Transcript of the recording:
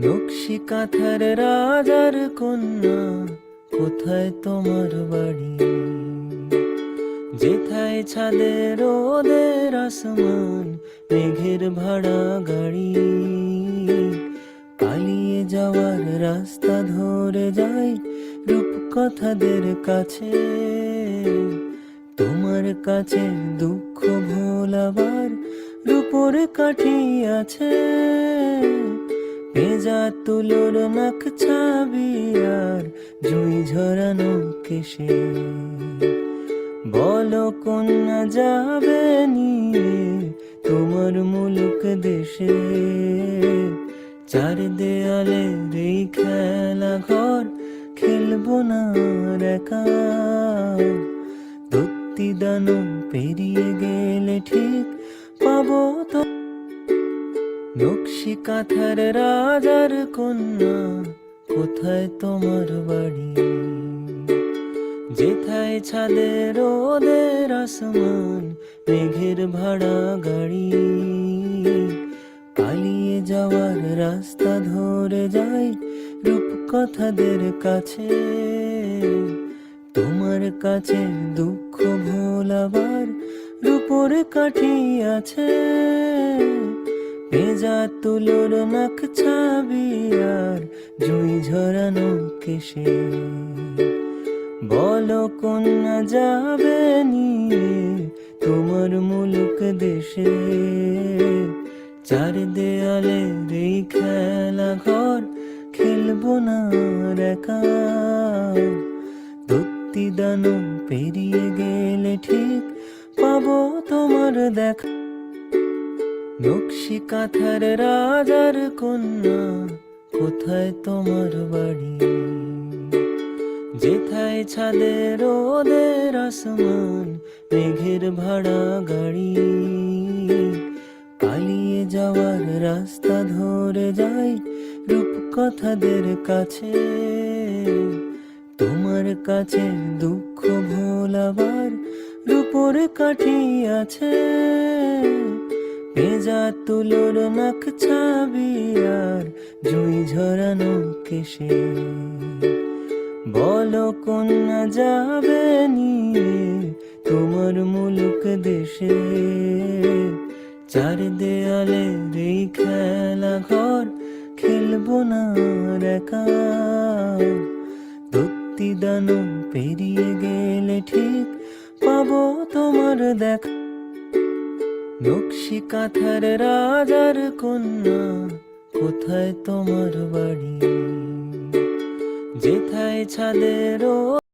নকশি কাঁথার রাজার কন্যা, কোথায় তোমার বাড়ি? যেথায় ছাদের ওদের আসমান, মেঘের ভাড়া গাড়ি। পালিয়ে যাওয়ার রাস্তা ধরে যাই রূপকথাদের কাছে। তোমার কাছে দুঃখ ভোলাবার রূপর কাঠি আছে। পেজা তুলোর নাক ছাবি আর জুই ঝরানো কেশে। বলো কন্যা, যাবে নিয়ে তোমার মুলুক দেশে। চার দেয়ালে এই খেলা ঘর, খেলব না একা। দত্তি দানো পেরিয়ে গেলে ঠিক পাবো তো নকশি কাঁথার রাজার কন্যা, কোথায় তোমার বাড়ি? যেথায় ছাদের ওদের আসমান, মেঘের ভাড়া গাড়ি। পালিয়ে যাওয়ার রাস্তা ধরে যাই রূপকথাদের কাছে। তোমার কাছে দুঃখ ভোলাবার রূপর কাঠি আছে। ভেজা তুলোর নাক ছাবি আর জুই ঝরানো কেশে। বলো কন্যা, যাবে নিয়ে তোমার মুলুক দেশে। চার দেয়ালে এই খেলা ঘর, খেলব না একা। দত্তি দানো পেরিয়ে গেলে ঠিক পাবো তোমার দেখা। নকশি কাঁথার রাজার কন্যা, কোথায় তোমার বাড়ি? যেথায় ছাদের ওদের আসমান, মেঘের ভাড়া গাড়ি। পালিয়ে যাওয়ার রাস্তা ধরে যাই রূপকথাদের কাছে। তোমার কাছে দুঃখ ভোলাবার রূপর কাঠি আছে। ভেজা তুলোর নাক ছাবি আর জুই ঝরানো কেশে। বলো কন্যা, যাবে নিয়ে তোমার মুলুক দেশে। চার দেয়ালে এই খেলা ঘর, খেলব না একা। দত্তি দানো পেরিয়ে গেলে ঠিক পাবো তোমার দেখা। নকশি কাঁথার রাজার কন্যা কোথায় তোমার বাড়ি? যেথায় ছাদের